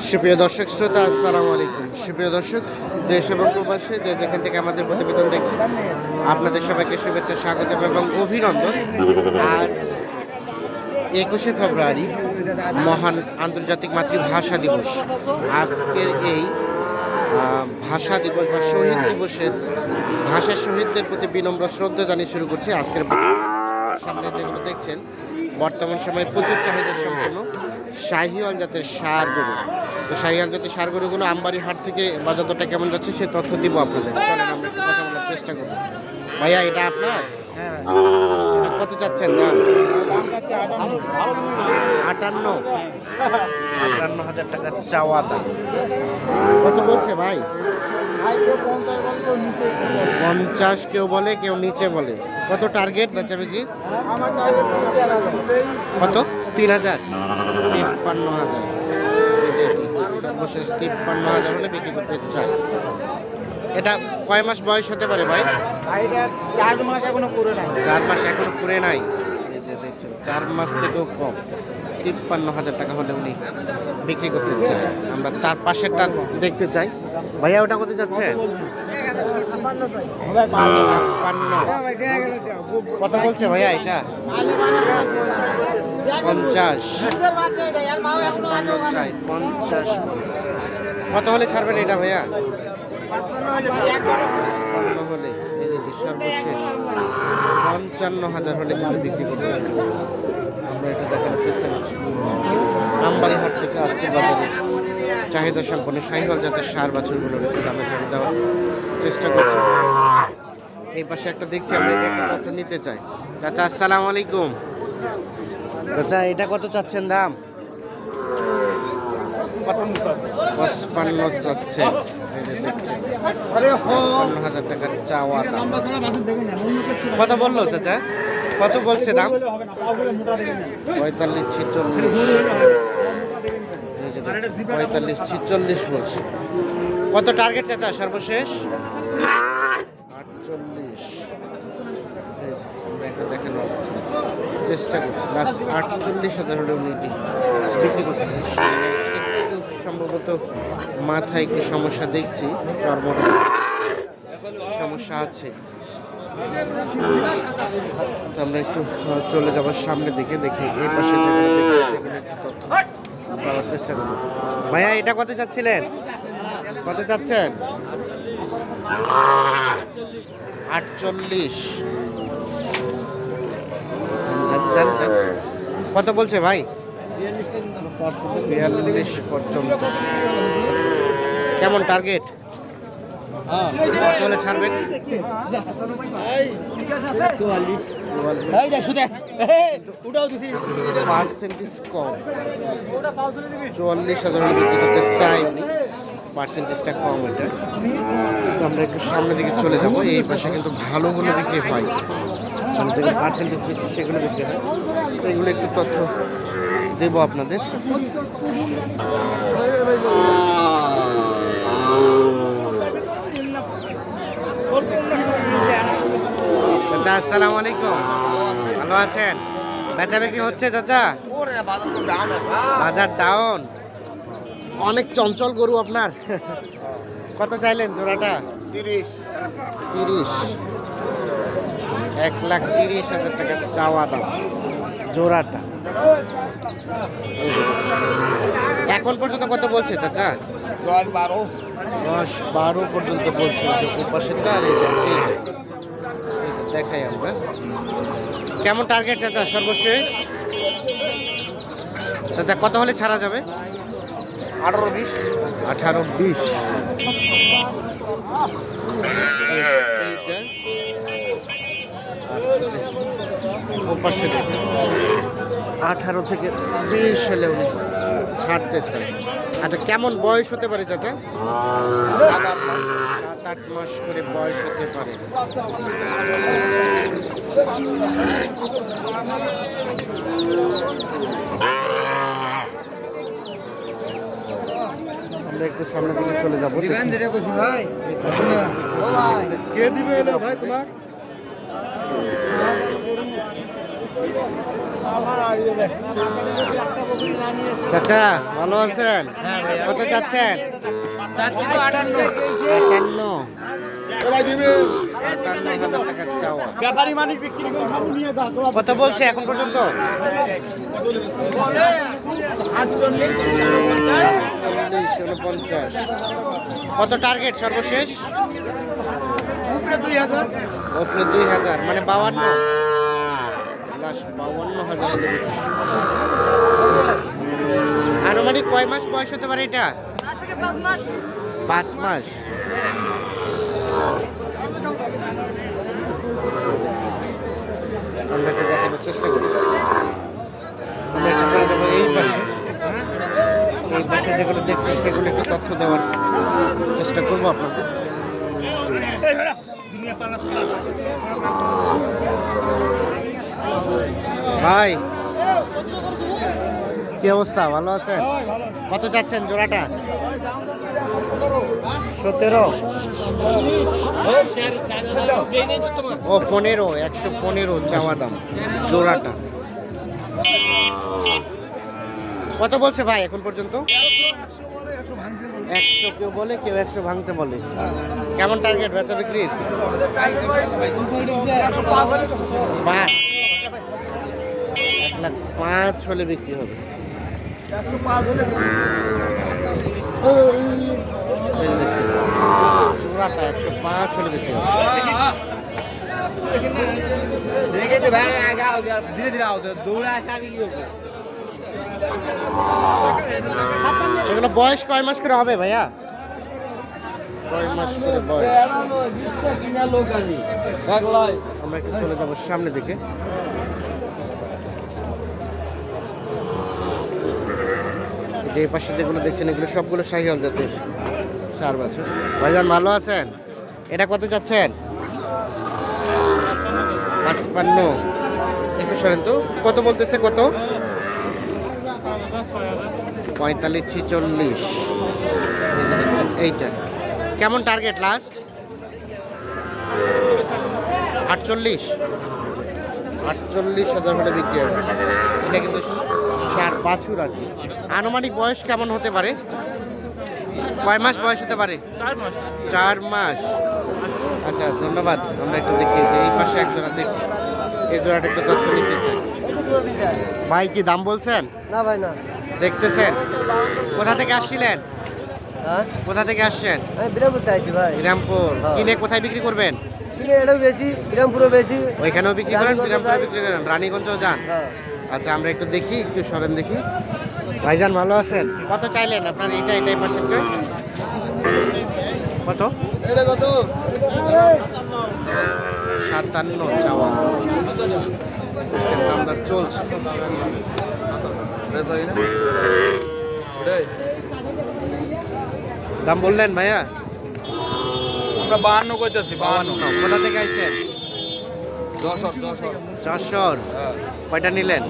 সুপ্রিয় দর্শক, শ্রোতা, আসসালামু আলাইকুম। সুপ্রিয় দর্শক, দেশ এবং প্রবাসে যে যেখান থেকে আমাদের প্রতিবেদন দেখছেন, আপনাদের সবাইকে শুভেচ্ছা স্বাগত এবং অভিনন্দন। আজ একুশে ফেব্রুয়ারি, মহান আন্তর্জাতিক মাতৃভাষা দিবস। আজকের এই ভাষা দিবস বা শহীদ দিবসের ভাষা শহীদদের প্রতি বিনম্র শ্রদ্ধা জানিয়ে শুরু করছি। আজকের সামনে যেগুলো দেখছেন, বর্তমান সময়ে প্রচুর চাহিদা সম্পন্ন। শাহিওয়াল জাতের সার গরু। তো শাহিওয়াল জাতের সার গরুগুলো আমবাড়ি হাট থেকে বাজার দরটা কেমন যাচ্ছে সে তথ্য দিব আপনাদের। বলার চেষ্টা করব ভাইয়া, এটা আপনার? কত চাচ্ছেন দাম আটান্ন। আটান্ন হাজার টাকা চাওয়া দাম। কত বলছে ভাই? পঞ্চাশ কেউ বলে, কেউ নিচে বলে। কত টার্গেট বেচা বিক্রি কত? তিন হাজার তিপ্পান্ন হাজার সর্বশেষ তিপ্পান্ন হাজার হলে বিক্রি করতে চাই। এটা কয় মাস বয়স হতে পারে ভাই? চার মাস এখনও করে নাই। চার মাস এখনও পুরে নাই। যে দেখছেন চার মাস থেকেও কম। তিপ্পান্ন হাজার টাকা হলে উনি বিক্রি করতে চাই আমরা তার পাশেরটা দেখতে চাই। ভাইয়া ওটা কত যাচ্ছে? কত বলছে ভাইয়া এটা? পঞ্চাশ। পঞ্চাশ। কত হলে ছাড়বেন এটা ভাইয়া? পঞ্চান্ন হলে এই যে সর্বশেষ। পঞ্চান্ন হাজার হলে কিন্তু বিক্রি করতে আমরা এটা দেখানোর চেষ্টা করছি। আমবাড়ি হাট থেকে আজকের বাজারে চাহিদা সম্পন্ন সাইহল জাতের সার বাছুরগুলোর একটু দামে কমে দেওয়ার চেষ্টা করছি। এই পাশে একটা দেখছি আমরা একটা নিতে চাই। চাচা আসসালামু আলাইকুম। চাচা এটা কত চাচ্ছেন দাম? পঁচপান্ন চাচ্ছে। হাজার টাকা চাওয়া দাম। কত বলল চাচা? কত বলছে দাম? পঁয়তাল্লিশ ছিচল্লিশ। পঁয়তাল্লিশ ছিচল্লিশ বলছে। কত টার্গেট চাচা, সর্বশেষ? আটচল্লিশ। আমরা দেখেন চেষ্টা করছি। লাস্ট আটচল্লিশ হাজার হলে উনি বিক্রি করতে। একটু সম্ভবত মাথায় একটু সমস্যা দেখছি চর্ম সমস্যা আছে। আমরা একটু চলে যাবার সামনে দিকে দেখি, এই পাশে পাওয়ার চেষ্টা করব। ভাইয়া, এটা কত চাচ্ছিলেন? কত চাচ্ছেন? আটচল্লিশ। কত বলছে ভাই? বিয়াল্লিশ পর্যন্ত। কেমন টার্গেট কত হলে ছাড়বেন উঠাও দিছি। পার্সেন্টেজ কম চুয়াল্লিশ হাজার হলে বিক্রি করতে চাই উনি পার্সেন্টেজটা কম এটা। তো আমরা একটু সামনের দিকে চলে যাব। এই পাশে কিন্তু ভালোগুলো বিক্রি হয়। মানে যেগুলো পার্সেন্টেজ বেশি সেগুলো বিক্রি হয় তো এগুলো একটু তথ্য দেবো আপনাদের। চাচা আসসালামু আলাইকুম। ভালো আছেন? বেচা বিক্রি হচ্ছে চাচা? বাজার ডাউন অনেক চঞ্চল গরু আপনার। কত চাইলেন জোড়াটা? তিরিশ। তিরিশ। এক লাখ তিরিশ হাজার টাকা চাওয়া দাম জোড়াটা। এখন পর্যন্ত কত বলছে চাচা? দশ বারো। দশ বারো পর্যন্ত বলছে যে ওপাশেরটা আর দেখাই আমরা। কেমন টার্গেট চাচা সর্বশেষ? চাচা কত হলে ছাড়া যাবে? আঠারো বিশ। আঠারো বিশ। আঠারো থেকে বিশ হলে উনি ছাড়তে চান আচ্ছা কেমন বয়স হতে পারে চাচা? সাত আট মাস। করে বয়স হতে পারে। আমরা একটু সামনের দিকে চলে যাব। ভাই। কে দিবে এলো ভাই তোমার? চাচা ভালো আছেন? কত যাচ্ছেন? চাচ্ছি তো আটান্ন। আটান্ন। কত বলছে এখন পর্যন্ত? উনপঞ্চাশ কত টার্গেট সর্বশেষ? উপরে দুই হাজার মানে বাউান্ন। বাউান্ন হাজার আনুমানিক কয় মাস বয়স হতে পারে এটা পাঁচ মাস দেখানোর চেষ্টা করি আমরা একটু চলে যাব এই পাশে এই পাশে যেগুলো দেখছি সেগুলো একটু তথ্য দেওয়ার চেষ্টা করব আপনাদের ভাই, কি অবস্থা? ভালো আছেন? কত চাচ্ছেন জোড়াটা? সতেরো। ও, পনেরো, একশো পনেরো চাওয়া দাম জোড়াটা। কত বলছে ভাই এখন পর্যন্ত? একশো কেউ বলে, কেউ একশো ভাঙতে বলে। কেমন টার্গেট বেচা বিক্রির? লাখ। পাঁচ হলে বিক্রি হবে। একশো পাঁচ হলে বিক্রি হবে। ধীরে ধীরে আও দৌড়ে আসে আমি কি করব? এগুলো বয়স কয় মাস করে হবে ভাইয়া? কয় মাস করে বয়স? লোক আমি। দেখলাই আমরা একটু চলে যাব সামনে দিকে। যে পাশে যেগুলো দেখছেন, এগুলো সবগুলো শাহিওয়াল জাতের চার বছর। ভাইজান, ভালো আছেন? এটা কত চাচ্ছেন পাঁচপান্ন। একটু সরেন তো। কত বলতেছে কত? পঁয়তাল্লিশ ছিচল্লিশ। এইটা। কেমন টার্গেট লাস্ট আটচল্লিশ। আটচল্লিশ হাজার হলে বিক্রি হবে। এটা কিন্তু সার বাছুর আর কি। আনুমানিক বয়স কেমন হতে পারে? কয় মাস বয়স হতে পারে? চার মাস। আচ্ছা ধন্যবাদ। আমরা একটু দেখি যে এই পাশে এক জোড়া দেখছি। এই জোড়াটা একটু তথ্য নিতে চাই। ভাই কি দাম বলছেন? না ভাই না। দেখতেছেন? কোথা থেকে আসছিলেন? হ্যাঁ? কোথা থেকে আসছেন? বিরামপুর। হ্যাঁ। কিনে কোথায় বিক্রি করবেন? কিনে এটাও বেশি বিরামপুরও বেশি। ওইখানেও বিক্রি করেন? বিরামপুরে বিক্রি করেন? রানীগঞ্জও যান? হ্যাঁ। আচ্ছা আমরা একটু দেখি একটু সরেন দেখি। ভাইজান ভালো আছেন? কত চাইলেন আপনার এটাই কত? এটা কত? সাতান্ন চাওয়া। হচ্ছে দামদার চলছে। দাম বললেন ভাইয়া? আমরা বাহান্ন করতেছি বাউান্ন কোথা থেকে আইছেন? চারশোর কয়টা নিলেন?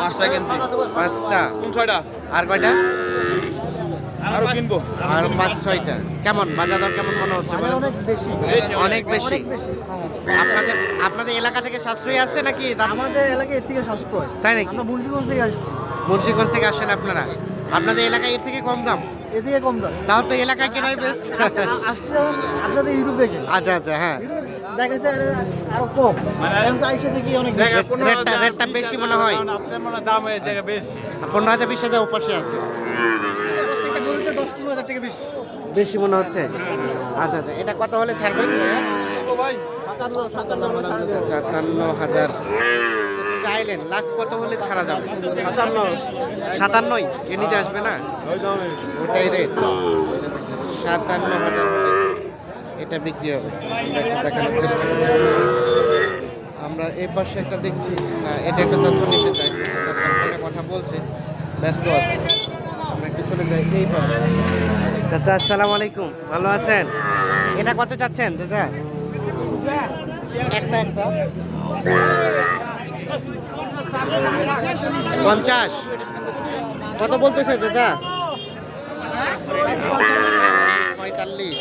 পাঁচটা কিনছি। পাঁচটা। কোন ছয়টা? আর কয়টা? আরও কিনবো। আর পাঁচ ছয়টা। কেমন? বাজার দর কেমন মনে হচ্ছে অনেক বেশি। অনেক বেশি। আপনাদের আপনাদের এলাকা থেকে সাশ্রয়ী আছে নাকি আমাদের এলাকায় এর থেকে সাশ্রয়। তাই নাকি? আমরা মুন্সিগঞ্জ থেকে আসছি। মুন্সিগঞ্জ থেকে আসেন আপনারা। আপনাদের এলাকায় এর থেকে কম দাম? এ থেকে কম দাম তাও তো এলাকায় কেনাই বেস্ট আসছে আপনাদের ইউটিউব দেখে। আচ্ছা আচ্ছা হ্যাঁ। দেখা যাচ্ছে আরও কম। এখন তো আইসে দেখি অনেক। রেটটা রেটটা বেশি মনে হয়। দাম জায়গা বেশি। পনেরো হাজার বিশ হাজার উপাসে আছে। প্রত্যেকটা গরুতে দশ পনেরো হাজার টাকা বেশি। বেশি মনে হচ্ছে? আচ্ছা আচ্ছা এটা কত হলে ছাড়বেন? সাতান্ন সাতান্ন সাতান্ন হাজার। চাইলেন লাস্ট কত হলে ছাড়া যাবে? সাতান্ন। সাতান্নই? এ নিচে আসবে না? ওটাই রেট সাতান্ন হাজার এটা বিক্রি হবে। দেখানোর চেষ্টা করি আমরা এই পাশে একটা দেখছি। হ্যাঁ, এটা একটা তথ্য নিতে চাই। কথা বলছে। ব্যস্ত আছে। আমরা একটু চলে যাই এই পাশে। চাচা আসসালামু আলাইকুম। ভালো আছেন? এটা কত চাচ্ছেন চাচা? একটা একটা। পঞ্চাশ। কত বলতেছে চাচা? পঁয়তাল্লিশ।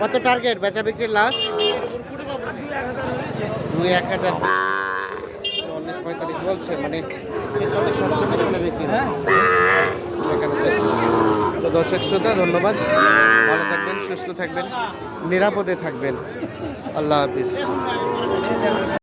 কত টার্গেট বেচা বিক্রির লাস্ট দুই এক হাজার চল্লিশ, পঁয়তাল্লিশ বলছে মানে বিক্রি। তো দর্শক শ্রোতা, ধন্যবাদ। ভালো থাকবেন, সুস্থ থাকবেন, নিরাপদে থাকবেন। আল্লাহ হাফিজ।